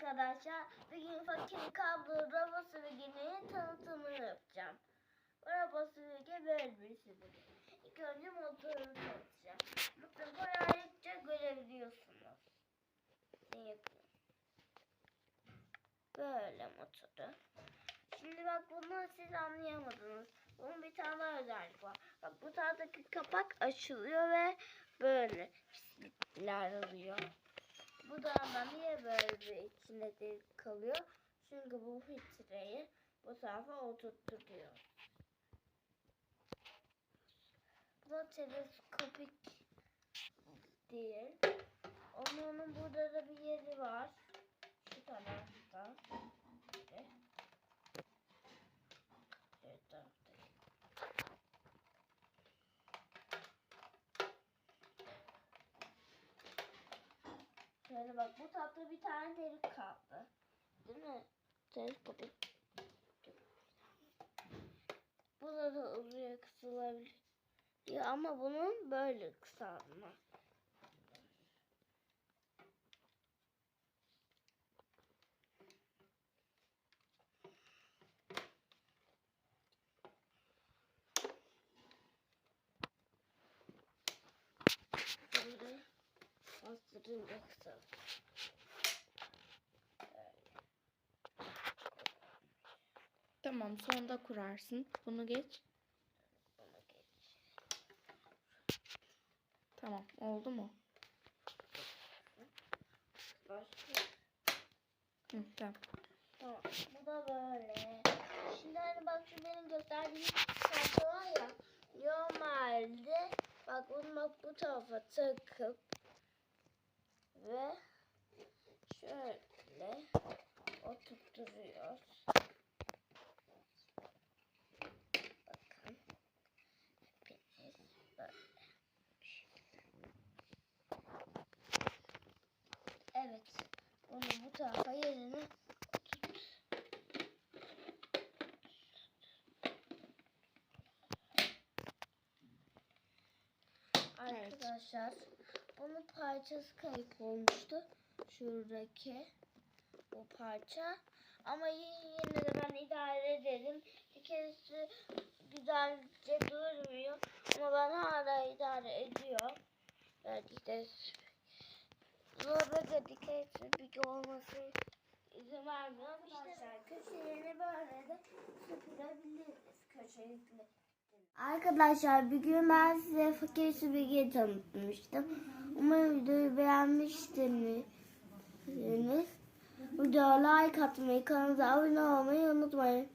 arkadaşlar. Bugün fakir kablo robot süpürgenin tanıtımını yapacağım. Robot süpürge böyle bir süpürge. İlk önce motorunu tanıtacağım. Motoru kolaylıkça görebiliyorsunuz. Böyle motoru. Şimdi bak bunu siz anlayamadınız. Bunun bir tane daha özellik var. Bak bu taraftaki kapak açılıyor ve böyle pislikler alıyor. Bu da ama niye böyle içinde kalıyor? Çünkü bu filtreyi bu tarafa oturtturuyor. Bu teleskopik değil. Onun, onun burada da bir yeri var. Şu tarafta. Böyle. Evet tarafta. Şöyle bak bu tatlı bir tane delik kaldı. Değil mi? Teleskopik. Burada da uzaya kısılabiliyor ama bunun böyle kısalma. Böyle bastırınca kısalır. Tamam sonda kurarsın. Bunu geç. Bunu geç. Tamam oldu mu? Başka. Hı, tamam. Tamam. Bu da böyle. Şimdi hani bak şu benim gösterdiğim parça var ya. Normalde bak bunu bak bu tarafa takıp ve şöyle oturtuyoruz. Bakın. Hepiniz böyle. Evet. Bunu bu tarafa yerine Arkadaşlar bunun parçası kayıp olmuştu. Şuradaki bu parça. Ama yine de ben idare ederim. Bir keresi güzelce durmuyor. Ama ben hala idare ediyorum. Belki de Zorba dikkat bir olması izin vermiyor. Arkadaşlar köşelerini böyle de süpürebiliriz köşelikli. Arkadaşlar bugün ben size fakir süpürgeyi tanıtmıştım. Umarım videoyu beğenmiştiniz. Videoya like atmayı, kanalımıza abone olmayı unutmayın.